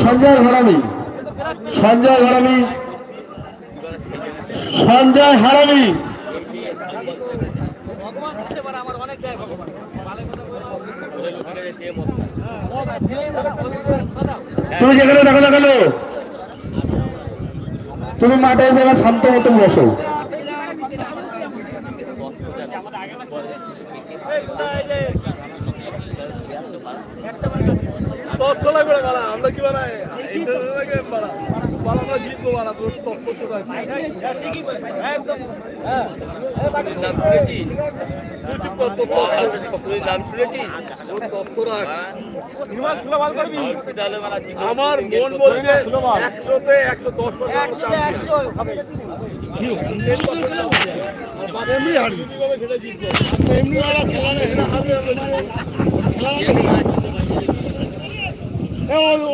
সঞ্জয় হারামি। সঞ্জয় হারামি। সঞ্জয় হারামি। তুমি যেখানে দেখো কেন? তুমি মাঠে যারা শান্ত মতো বসো। তথ্য লাগবে না বাড়া আমরা কি বানাই ইন্টারনেট লাগে বাড়া বাড়া বাড়া তথ্য রাখছি একদম হ্যাঁ নাম শুনেছিস তুই আমার মন বলছে একশোতে একশো দশ এমনি হারবি এমনি সেটা হারবে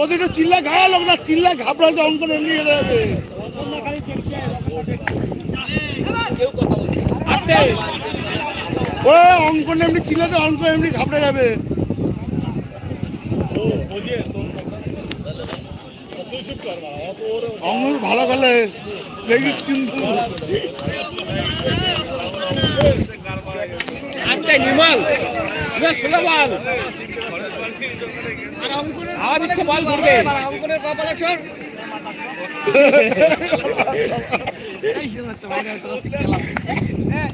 ওদের চিল্লা ঘায়া লোক না, চিল্লা ঘাবড়াতে এমনি হেরে যাবে ও, অঙ্কন এমনি চিল্লাতে অঙ্কন এমনি ঘাবড়ে যাবে। অঙ্কন ভালো খেলে, দেখিস কিন্তু। বল। আমার ইচ্ছে বল করবে অঙ্কনের কপালে চড়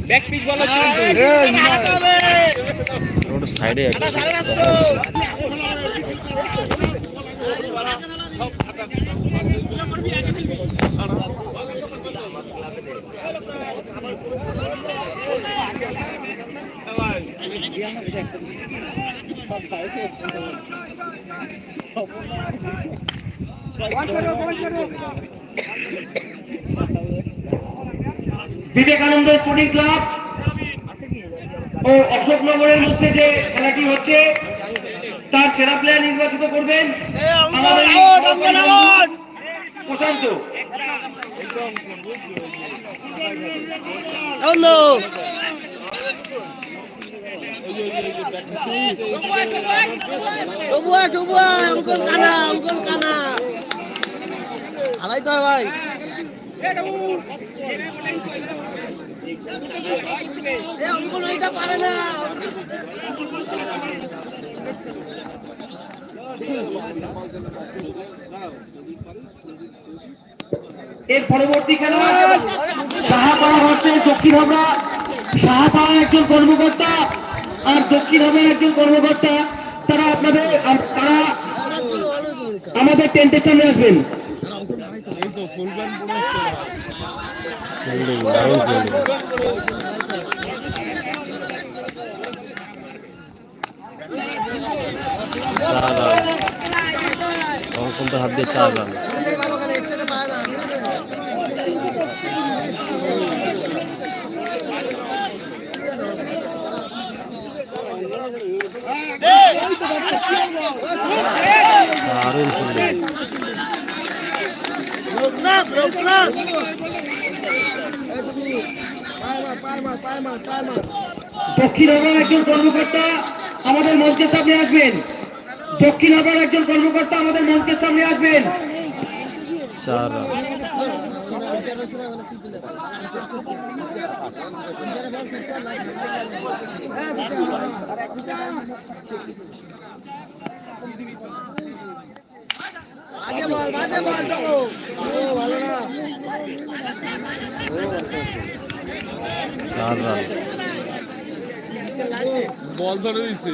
ব্যাক পিচ বল রোড সাইডে বিবেকানন্দ স্পোর্টিং ক্লাব ও অশোকনগরের মধ্যে যে খেলাটি হচ্ছে তার সেরা প্লেয়ার নির্বাচিত করবেন আমাদের প্রশান্ত। ডুবুয়া ডুবুয়া কানা কানা তো ভাই ওইটা পারে না এর পরবর্তী খেলা সাহাপাড়া ভার্সেস দক্ষিণ হাবড়া। সাহাপাড়ার একজন কর্মকর্তা। আর দক্ষিণ হাবড়ার একজন কর্মকর্তা, তারা আপনাদের তারা আমাদের টেন্টের সামনে আসবেন। হাত দিয়ে চার রান দক্ষিণ হাবড়ার একজন কর্মকর্তা আমাদের মঞ্চের সামনে আসবেন। দক্ষিণ হাবড়ার একজন কর্মকর্তা আমাদের মঞ্চের সামনে আসবেন। আগে বল বল তো ও ভালো না বল ধরে দিছে।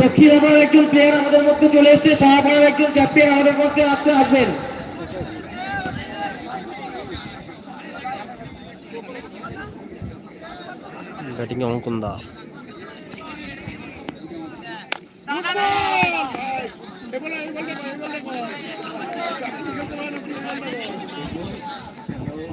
দক্ষিণ হাবড়ার একজন প্লেয়ার আমাদের মধ্যে চলে এসেছে সাহাপাড়ার একজন ক্যাপ্টেন আমাদের মধ্যে আজকে আসবেন। ব্যাটিং অঙ্কন দা। দক্ষিণ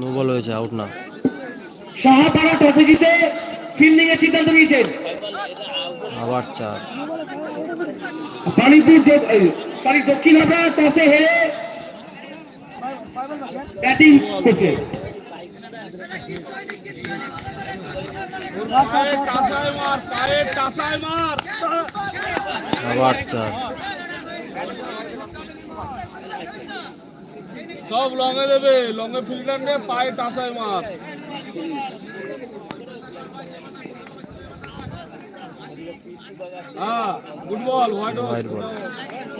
নো বল হয়েছে আউট না। সাহাপাড়া টসে জিতে ফিল্ডিং এর সিদ্ধান্ত নিয়েছেন। আবার চার। বাণীপুর সরি দক্ষিণ হাবড়া টসে হেরে ব্যাটিং করছে। আবার চার। সব লঙে দেবে লঙে ফিল্টার নিয়ে পায়ে টাসায় মার। হ্যাঁ good ball white ball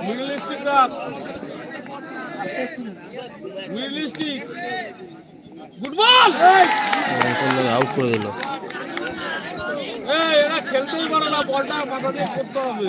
middle stick রাখ middle stick good ball out করে দিল এরা খেলতেই পারে না বলটা মাথা দিয়ে করতে হবে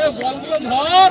এ বলগুলো ধর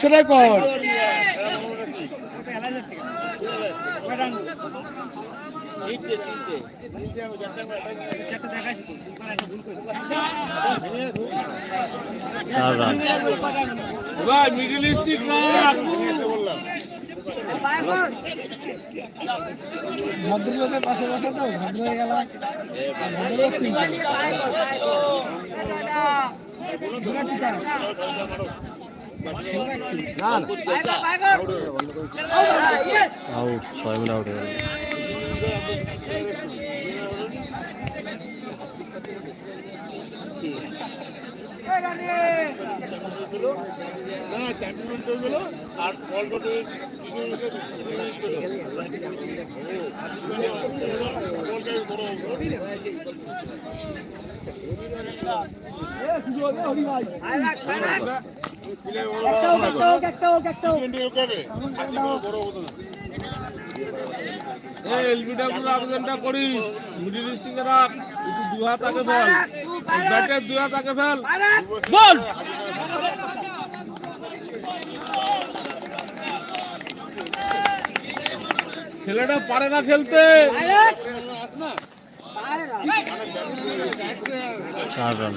সেটাই কর চার রান ভাই মিডিল রাখ ভদ্রলোকের পাশে বসে তো ভদ্র হয়ে গেল ভদ্রলোক আউট ছয় মিনিট আউট হয়ে গেল। এই এলবিডব্লিউ আবেদনটা করিস মিডিল স্টিকে রাখ দু হাত আগে ফেল ব্যাটের দু হাত আগে ফেল ছেলেটা পারে না খেলতে। চার রান।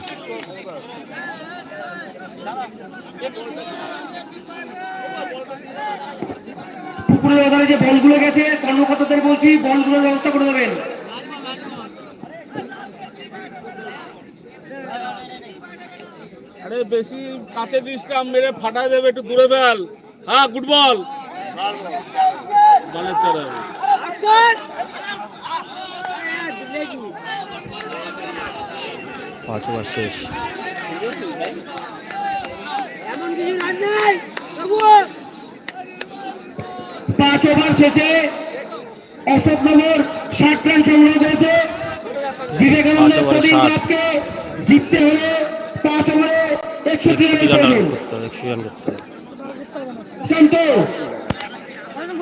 পুকুরের ওখানে যে বলগুলো গেছে কর্মকর্তাদের বলছি বলগুলোর ব্যবস্থা করে দেবেন। আরে বেশি কাছে দিস কাম মেরে ফাটাই দেবে একটু দূরে ফেল। হ্যাঁ গুড বল বলের পাঁচ ওভার শেষ। পাঁচ ওভার শেষে অশোকনগর ষাট রান সংগ্রহ করেছে। বিবেকানন্দ স্পোর্টিং ক্লাবকে জিততে হলে পাঁচ ওভারে একশো রান। করতে হবে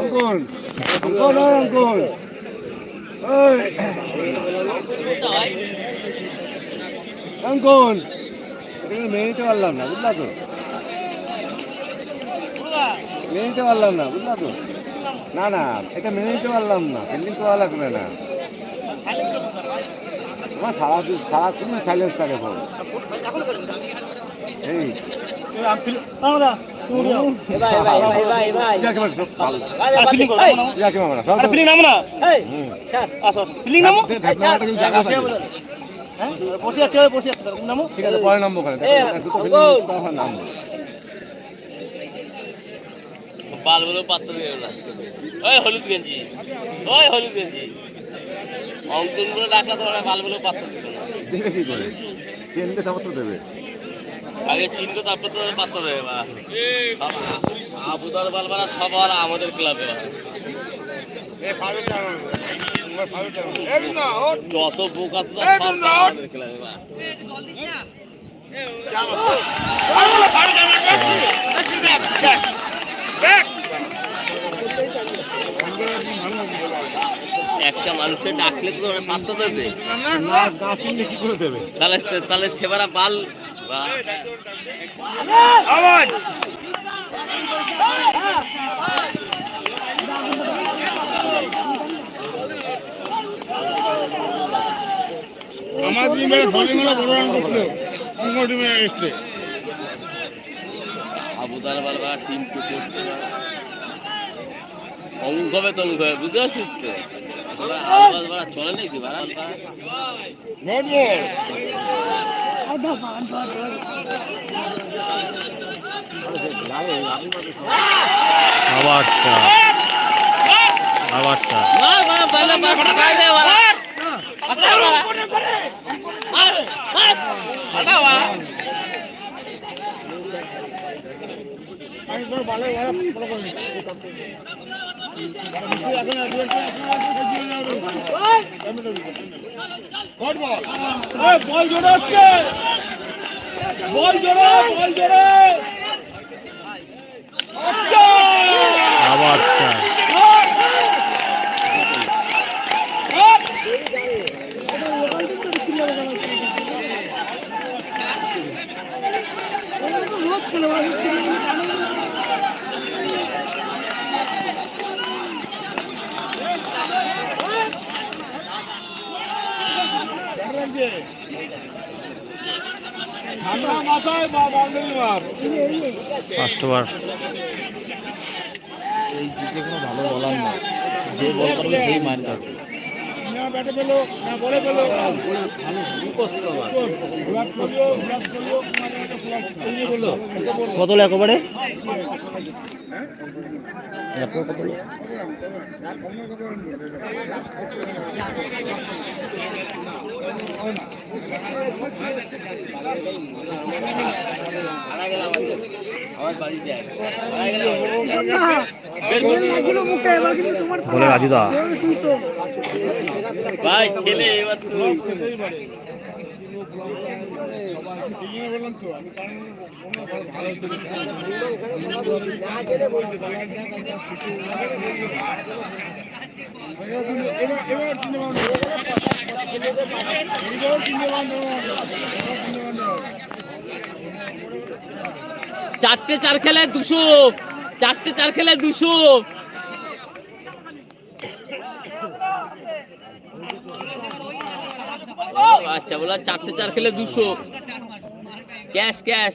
অঙ্কন অঙ্কন অঙ্কন অঙ্কন এখানে মেনে নিতে পারলাম না, বুঝলা তো? মেনে নিতে পারলাম না, বুঝলা তো? না না, এটা মেনে নিতে পারলাম না ফিল্ডিং করা লাগবে না। তোমার সারা সারা তুমি সাইলেন্স থাকে কিন্তু জায়গা পাইনি। ঠিক আছে পরে নামবো বালগুলো পাত্র ওই হলুদ গেঞ্জি ওই হলুদ গেঞ্জি অঙ্কনগুলো ডাকলে তো বালগুলো পাত্র দেবে না দেবে কি করে চেনলে তারপর তো দেবে আগে চিনবো তারপর তো পাত্র দেবে বা আবুদার বালবারা সবার আমাদের ক্লাবে। যত বুক আছে আমাদের ক্লাবে বা একটা মানুষের ডাকলে তো ওরা পাত্র দেবে। না না চিনলে কি করে দেবে? তাহলে তাহলে সেবারা বাল বা আমার টিমে ফলিং হলো বড় রান করছিল অন্য টিমে এসছে আবুদার বালবা টিম টু করতে অঙ্ক হবে বুঝতে পারছিস তো তোরা আলবাল বাড়া চলে নাকি? বাড়া আবার চার আবার চার না বাড়া বাড়া বাড়া ফাটাই দে বাড়া ফাটাও বাড়া মার মার ফাটাও বাড়া বল জোরে হচ্ছে বল জোরে বল জোরে আবার চার রোজ খেলে ওরা বল করবে সেই মারতে হবে না ব্যাটে পেল না বলে পেল। মানে কত একেবারে? বলে রাজু দা। তুই তো ভাই ছেলে এবার চারটে চার খেলায় দুশো। চারটে চার খেলায় দুশো। আচ্ছা বলা চারটে চার খেলে দুশো। Cash cash.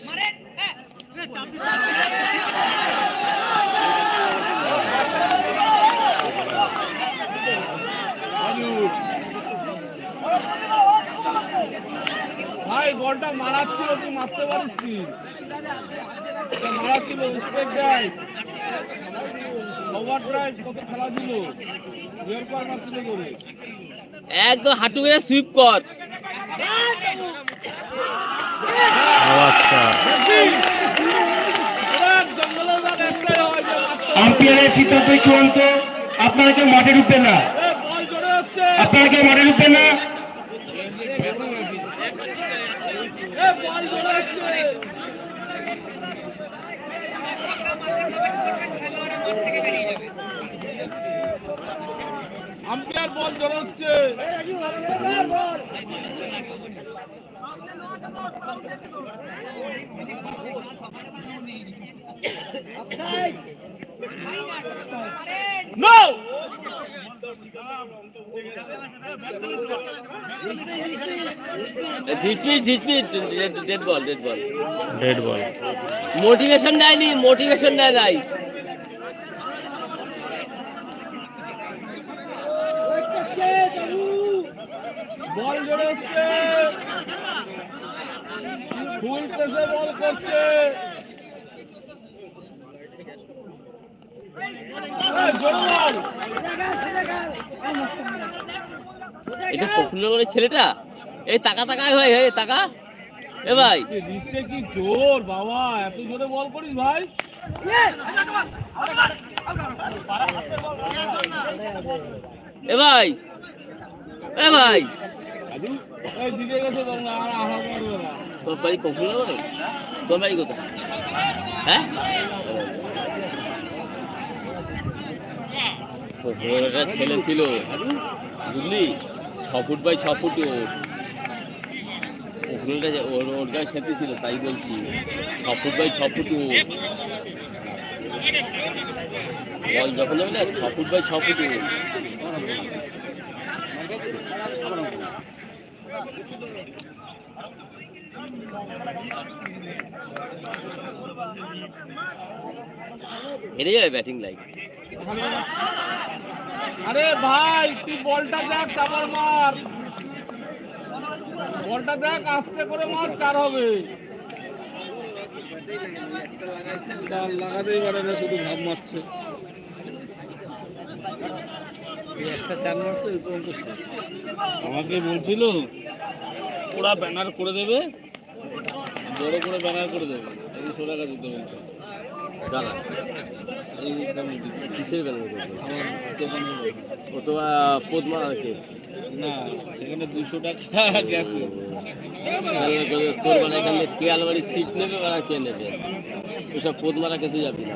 ভাই বলটা মারাচ্ছিল তুই মারতে পারিস মারাচ্ছিল স্টেট ড্রাইভ ওভার ড্রাইভ কত খেলা ছিল? একদম হাঁটু মেরে সুইপ কর ও আচ্ছা এবার জঙ্গলের রাত একটাই হয় যে মারতে আম্পায়ারের সিদ্ধান্তই চূড়ান্ত। আপনারা কেউ মাঠে ঢুকবেন না। আপনারা কেউ মাঠে ঢুকবেন না। আম্পায়ার বল জোরে হচ্ছে No! ঝিসমিট ঝিসমিট dead ball dead ball dead ball motivation দেয়নি মোটিভেশন দেয় নাই? বল জোরে ফুল পেসে বল করছে এটা প্রফুল্লগড়ের ছেলেটা? এই টাকা টাকা ভাই এই টাকা এ ভাই। রিস্টে কি জোর বাবা? এত জোরে বল করিস ভাই। এ ভাই এ ভাই। তোর বাড়ি প্রফুল্লগড়ে তোর বাড়ি কোথায়? হ্যাঁ? একটা ছেলে ছিল, বুঝলি? ছ ফুট বাই ছ ফুট যে ওর ওর গায়ে সাথে ছিল, তাই বলছি। ছ ফুট বাই ছ ফুট বল, যখন যাবে না, ছ ফুট বাই ছ ফুট হেরে যাবে ব্যাটিং লাইন আরে ভাই তুই বলটা দেখ তারপর মার। বলটা দেখ আস্তে করে মার চার হবে। লাগাতেই পারে না শুধু ভাব মারছে মারছে। আমাকে বলছিল, ওরা ব্যানার করে দেবে বড় করে ব্যানার করে দেবে। এই সোজা কাজ দিতে বলছে। বেলা আমার কে? না, সেখানে দুশো টাকা মানে এখানে কে আলমারি সিট নেবে বা কে নেবে? ওসব পদ্মারা খেতে যাবি না।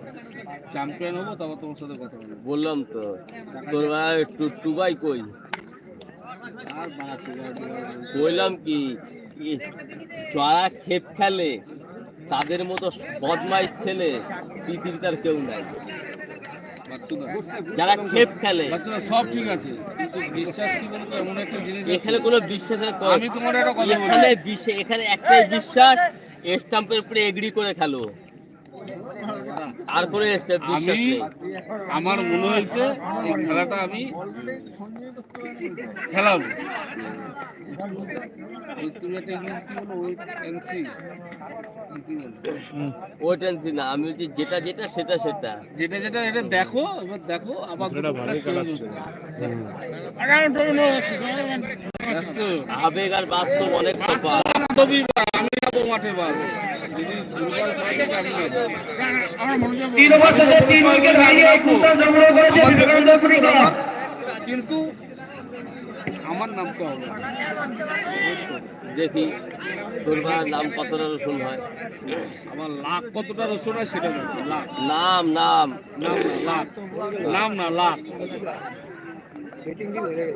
চ্যাম্পিয়ন হব তারপর তোমার সাথে কথা বলব। বললাম তো তোর বেলা টু- টুবাই কই? বললাম কি চড়া খেপ খেলে তাদের মতো বদমাইশ ছেলে পৃথিবীতে আর কেউ নাই। যারা খেপ খেলে। সব ঠিক আছে। বিশ্বাস কি বলতো এমন একটা জিনিস এখানে কোনো বিশ্বাসের ক- আমি তোমার একটা কথা বলি। এখানে এখানে একটাই বিশ্বাস স্টাম্পের উপরে এগ্রি করে খেলো। আমি আমার মনে হয়েছে এই খেলাটা আমি খেলাবো। ওয়েট এন্ড সি না আমি বলছি যেটা যেটা সেটা সেটা। যেটা যেটা এটা দেখো এবার দেখো আবার। আবেগ আর বাস্তব অনেক আমি যাব মাঠে বার তিন ওভার শেষে তিন উইকেট হারিয়ে সংগ্রহ করেছে আমার বিবেকানন্দ ক্লাব। কিন্তু আমার নামতে হবে দেখি তোর ভাইয়ের নাম কতটা রসুন হয়? আমার লাখ কতটা রসুন হয় সেটা দেখো লাখ। নাম নাম। নাম লাখ। নাম না লাখ।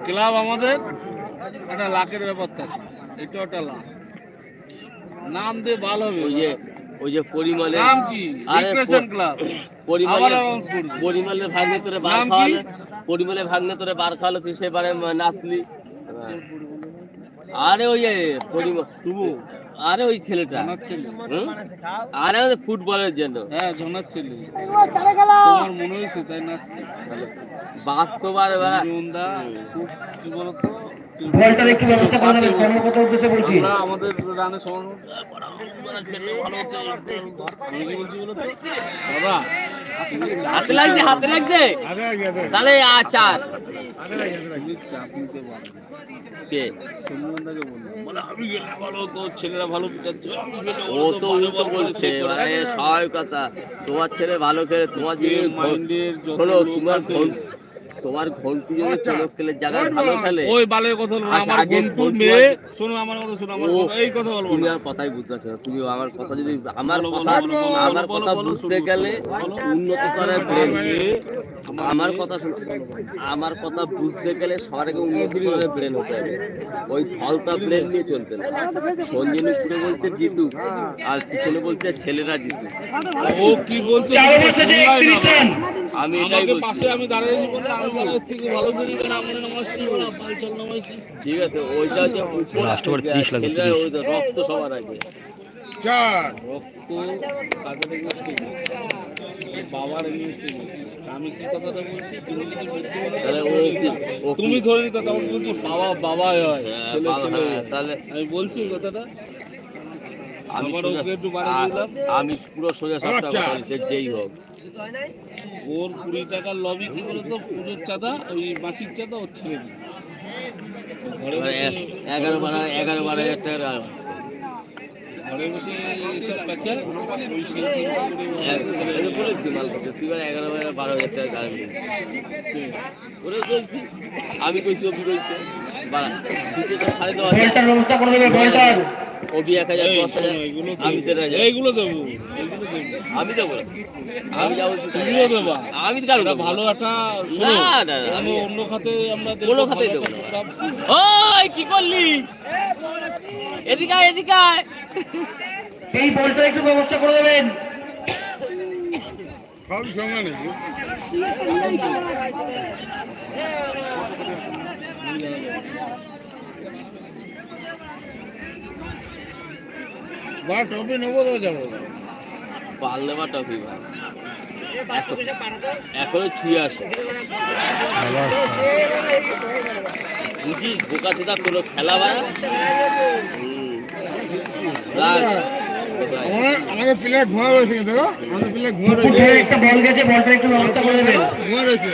ক্লাব আমাদের একটা লাখের ব্যাপার থাকে। এটা একটা লাখ। নাম দিয়ে ভালো হবে। ওই যে ওই যে পরিমলের নাম কি? আরে ডিপ্রেশন ক্লাব announce পরিমলের ভাগ্নে তোরে বার খাওয়ালে পরিমলের ভাগনে তোরে বার খাওয়ালে তুই সেবারে নাচলি। আরে ওই যে পরিমল শুভ। আরে ওই ছেলেটা। আরে ওই ফুটবলের জন্য। হ্যাঁ জনার ছেলে। তোমার মনে হয়েছে তাই নাচছে? বাস্তব আর দা কি বলতো? বলটার একটু ব্যবস্থা করে দেবেন কর্মকর্তার উদ্দেশ্যে বলছি। আমরা আমাদের রানে সমান। বলছি বলতো? দাদা হাতে লাগছে হাতে লাগছে? তাহলে আর চার। তুমি চাপ নিতে পারো কে? সন্ধ্যে বলল আমি গেলে ভালো তো ছেলেরা ভালো ও তো উল্টো বলছে মানে কথা। তোমার ছেলে ভালো খেলে তোমার শোনো তোমার তোমার ঘন্টু যদি চলকেলের জায়গায় ভালো খেলে? ওই বালের কথা বলব আচ্ছা, আমার বন্ধু মেয়ে। শোনো আমার কথা শোনো আমার কথা- এই কথা বলব তুমি আর কথাই বুঝতে পারছ না। তুমি আমার কথা যদি আমার কথা বলো, বলো, আমার কথা বলো, বুঝতে গেলে উন্নত করে আমার আমার কথা শোনো। আমার কথা বুঝতে গেলে সবার আগে উন্নত করে ব্রেন হতে হবে। ওই ফলতা ব্রেন নিয়ে চলতে না। সঞ্জনী পুরো বলছে জিতু আর পিছনে বলছে ছেলেরা জিতু। ও কি বলছে? চার শেষে একত্রিশ রান আমি এটাই বলছি। পাশে আমি দাঁড়িয়ে বলে আমি বলে থেকে ভালো করি না আমরা নামাজ কি বলা পাল চল নামাজ ঠিক আছে ওইটা উপর Last over 30 লাগবে, ছেলেরা 30 ওই রক্ত সবার আগে। রক্ত কাকে এগেনস্টে বাবার আমি কি কথাটা বলছি? তুমি তাহলে ও তুমি ধরে নিতে তখন কিন্তু বাবা হয় হ্যাঁ, ছেলে ছেলে। হ্যাঁ, তাহলে আমি বলছি কথাটা। আমি পুরো সোজা সাপটা কথা যেই হোক। ওর কুড়ি টাকার লবি কি বলতো? পুজোর চাঁদা ওই মাসিক চাঁদা ওর দিই ঘরে মানে এগারো বারো এগারো বারো হাজার টাকার ঘরে বসে এইসব পেঁচায় ওই সেই ও- এক- আমি বলেছি মাল করতে তুই মানে এগারো হাজার বারো হাজার টাকা গাড়ি ওরে বলছি আমি কইছি অভি তো সাড়ে হাজার। বলটার ব্যবস্থা করে দেবে অভি এক হাজার দশ হাজার আমি দেড় হাজার। এইগুলো দেবো দেবো। আমি দেবো আমি যাব তুমিও দেবা। আমি কারও ভালো একটা না, না, আমি- অন্য খাতে আমরা কোনো খাতেই দেবো ওই কি করলি? এদিকে আয়, এদিকে আয়। এই বলটার একটু ব্যবস্থা করে দেবেন। পারলে বা টফি ভাই। এখন- এখনও ছুঁয়ে আসে। বুঝি বোকা চেতা কোনো খেলা বাড়া আমাদের প্লেয়ার ঘুমা রয়েছে কিন্তু আমাদের প্লেয়ার রয়েছে একটা বল গেছে বলটার একটু ব্যবস্থা করে দেবেন ঘুমা রয়েছে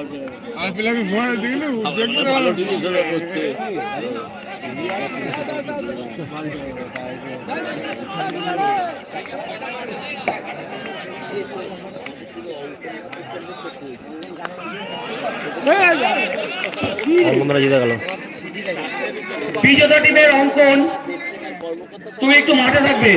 ঘুমা রয়েছে দেখতে ভালো বিজেতা টিমের অঙ্কন। তুমি একটু মাঠে থাকবে।